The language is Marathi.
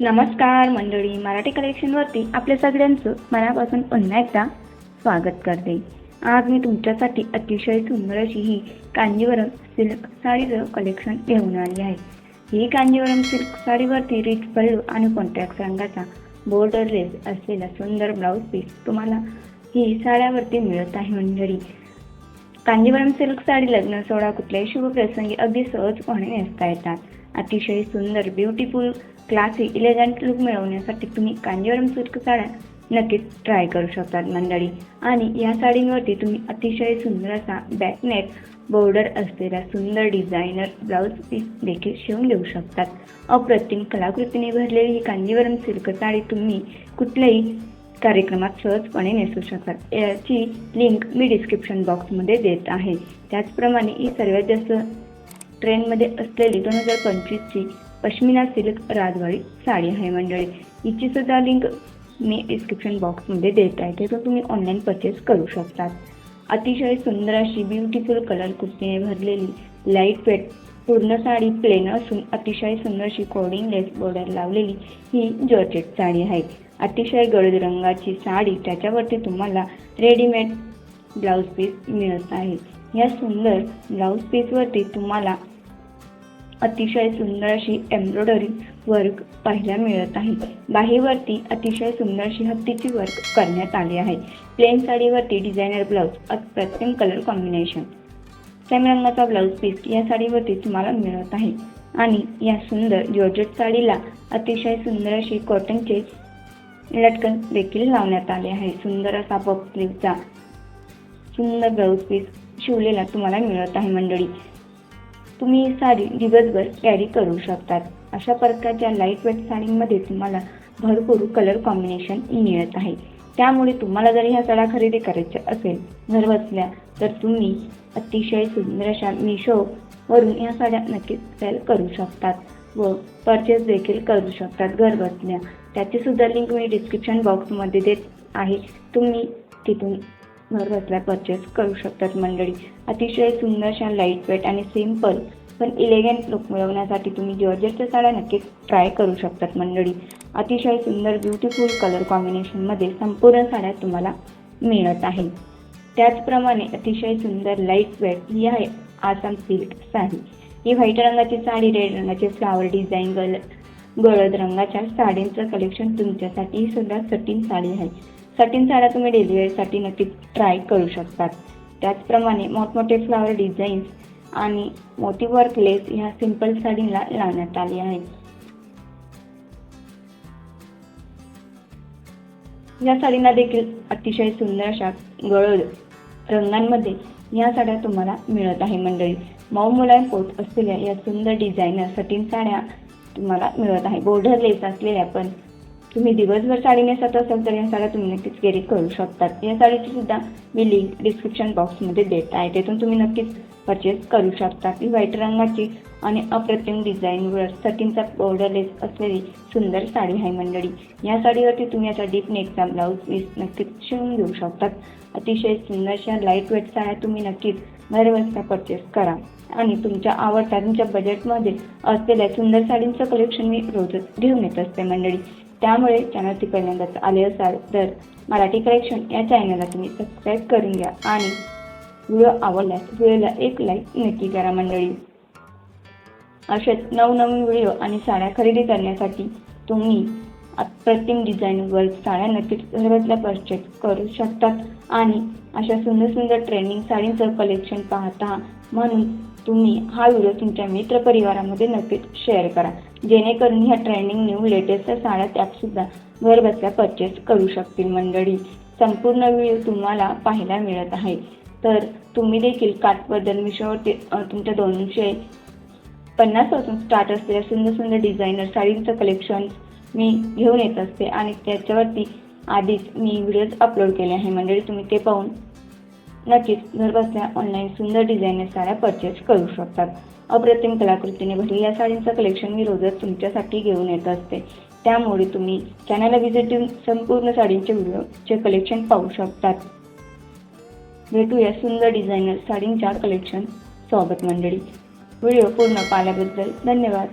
नमस्कार मंडळी मराठी कलेक्शनवरती आपल्या सगळ्यांचं मनापासून पुन्हा एकदा स्वागत करते. आज मी तुमच्यासाठी अतिशय सुंदर अशी ही कांजीवरम सिल्क साडीचं कलेक्शन घेऊन आली आहे. ही कांजीवरम सिल्क साडीवरती रिच पल्लू आणि कॉन्ट्रॅक्ट रंगाचा बॉर्डर रेस असलेला सुंदर ब्लाऊज पीस तुम्हाला ही साड्यावरती मिळत आहे मंडळी. कांजीवरम सिल्क साडी लग्न सोहळा कुठल्याही शुभ प्रसंगी अगदी सहजपणे नेसता येतात. अतिशय सुंदर ब्युटिफुल क्लासी इलेगंट लुक मिळवण्यासाठी तुम्ही कांजीवरम सिल्क साड्या नक्कीच ट्राय करू शकतात मंडळी. आणि या साडींवरती तुम्ही अतिशय सुंदर असा बॅकनेट बॉर्डर असलेला सुंदर डिझायनर ब्लाऊज पीस देखील शिवून घेऊ शकतात. अप्रतिम कलाकृतीने भरलेली ही कांजीवरम सिल्क साडी तुम्ही कुठल्याही कार्यक्रमात सहजपणे नेसू शकतात. याची लिंक मी डिस्क्रिप्शन बॉक्समध्ये देत आहे. त्याचप्रमाणे ही सर्वात जास्त ट्रेंडमध्ये असलेली दोन हजार पंचवीसची पश्मिना सिल्क राजवाडी साडी आहे मंडळी. हिची सुद्धा लिंक मी डिस्क्रिप्शन बॉक्समध्ये देत आहे त्यातून तुम्ही ऑनलाईन परचेस करू शकतात. अतिशय सुंदर अशी ब्युटिफुल कलर कुर्तीने भरलेली लाइट वेट पूर्ण साडी प्लेन असून अतिशय सुंदर अशी कोडिंग लेस बॉर्डर लावलेली ही जॉर्जेट साडी आहे. अतिशय गडद रंगाची साडी त्याच्यावरती तुम्हाला रेडीमेड ब्लाऊज पीस मिळत आहे. या सुंदर ब्लाऊज पीसवरती तुम्हाला अतिशय सुंदर अशी एम्ब्रॉयडरी वर्क पाहायला मिळत आहे. बाहीवरती अतिशय सुंदर अशी हत्तीची वर्क करण्यात आली आहे. प्लेन साडीवरती डिझायनर ब्लाऊज अप्रतिम कलर कॉम्बिनेशन सेम रंगाचा ब्लाऊज पीस या साडीवरती तुम्हाला मिळत आहे. आणि या सुंदर जॉर्जेट साडीला अतिशय सुंदर अशी कॉटनचे लटकन देखील लावण्यात आले आहे. सुंदर असा पप स्लीवचा सुंदर ब्लाऊज पीस शिवलेला तुम्हाला मिळत आहे मंडळी. तुम्ही साडी दिवसभर कॅरी करू शकतात. अशा प्रकारच्या लाइट वेट साडींमध्ये तुम्हाला भरपूर कलर कॉम्बिनेशन मिळत आहे. त्यामुळे तुम्हाला जर ह्या साड्या खरेदी करायच्या असेल घर बसल्या तर तुम्ही अतिशय सुंदर अशा मिशोवरून ह्या साड्या नक्कीच सेल करू शकतात व परचेस देखील करू शकतात घर बसल्या. त्याची सुद्धा लिंक मी डिस्क्रिप्शन बॉक्समध्ये देत आहे. तुम्ही तिथून घर बसल्या परचेस करू शकतात मंडळी. अतिशय सुंदरशा लाइट वेट आणि सिंपल पण इलेगंट लुक मिळवण्यासाठी तुम्ही जॉर्जेटच्या साड्या नक्कीच ट्राय करू शकतात मंडळी. अतिशय सुंदर ब्युटिफुल कलर कॉम्बिनेशनमध्ये संपूर्ण साड्या तुम्हाला मिळत आहे. त्याचप्रमाणे अतिशय सुंदर लाइट वेट ही आहे आसाम सिल्क साडी. ही व्हाईट रंगाची साडी रेड रंगाचे फ्लावर डिझाईन गल गळद रंगाच्या साडींचं कलेक्शन तुमच्यासाठी ही सुद्धा सटीन साडी आहे. सटीन साड्या तुम्ही डेलिव्हरीसाठी नक्की ट्राय करू शकतात. त्याचप्रमाणे मोठमोठे फ्लावर डिझाईन्स आणि मोती वर्क लेस ह्या सिंपल साडीला लावण्यात आली आहे या साडीना देखील अतिशय सुंदर अशा गळद रंगांमध्ये या साड्या तुम्हाला मिळत आहे मंडळी. मऊ मुलायम पोत असलेल्या या सुंदर डिझायनर सटीन साड्या तुम्हाला मिळत आहे. बॉर्डर लेस असलेल्या पण तुम्ही दिवसभर साडी नेसत असाल तर या साड्या तुम्ही नक्कीच कॅरी करू शकतात. या साडीची सुद्धा मी लिंक डिस्क्रिप्शन बॉक्समध्ये देत आहे. तिथून तुम्ही नक्कीच परचेस करू शकता ही व्हाईट रंगाची आणि अप्रतिम डिझाईनवर सटींचा बॉर्डरलेस असलेली सुंदर साडी आहे मंडळी. या साडीवरती तुम्ही याचा डीप नेकचा ब्लाऊज पीस नक्कीच शिवून घेऊ शकतात. अतिशय सुंदरशा लाइट वेट साड्या तुम्ही नक्कीच घरबसल्या परचेस करा. आणि तुमच्या आवडत्या तुमच्या बजेटमध्ये असलेल्या सुंदर साडींचं कलेक्शन मी रोजच घेऊन येत असते मंडळी. त्यामुळे चॅनलची पहिल्यांदाच आले असाल तर मराठी कलेक्शन या चॅनलला तुम्ही सबस्क्राईब करून घ्या आणि व्हिडिओ आवडल्यास व्हिडिओला एक लाईक नक्की करा मंडळी. असेच नवनवीन व्हिडिओ आणि साड्या खरेदी करण्यासाठी तुम्ही अप्रतिम डिझाईनवर साड्या नक्कीच घरबसल्या परचेस करू शकतात. आणि अशा सुंदर सुंदर ट्रेंडिंग साडींचं कलेक्शन पाहता म्हणून तुम्ही हा व्हिडिओ तुमच्या मित्रपरिवारामध्ये नक्कीच शेअर करा. जेणेकरून ह्या ट्रेंडिंग न्यू लेटेस्ट साड्या त्यातसुद्धा घरबसल्या परचेस करू शकतील मंडळी. संपूर्ण व्हिडिओ तुम्हाला पाहायला मिळत आहे. तर तुम्ही देखील काठपदर मिशोवरती तुमच्या दोनशे पन्नासपासून स्टार्ट असलेल्या सुंदर सुंदर डिझायनर साडींचं कलेक्शन मी घेऊन येत असते आणि त्याच्यावरती आधीच मी व्हिडिओज अपलोड केले आहे. मंडळी तुम्ही ते पाहून नक्कीच घरबसल्या ऑनलाईन सुंदर डिझाईनने साड्या परचेस करू शकतात. अप्रतिम कलाकृतीने भरलेल्या साडींचं कलेक्शन मी रोजच तुमच्यासाठी घेऊन येत असते. त्यामुळे तुम्ही चॅनलला व्हिजिट देऊन संपूर्ण साडींचे व्हिडिओचे कलेक्शन पाहू शकतात. भेटूया सुंदर डिझायनर साडींच्या कलेक्शन सोबत मंडळी. व्हिडिओ पूर्ण पाहिल्याबद्दल धन्यवाद.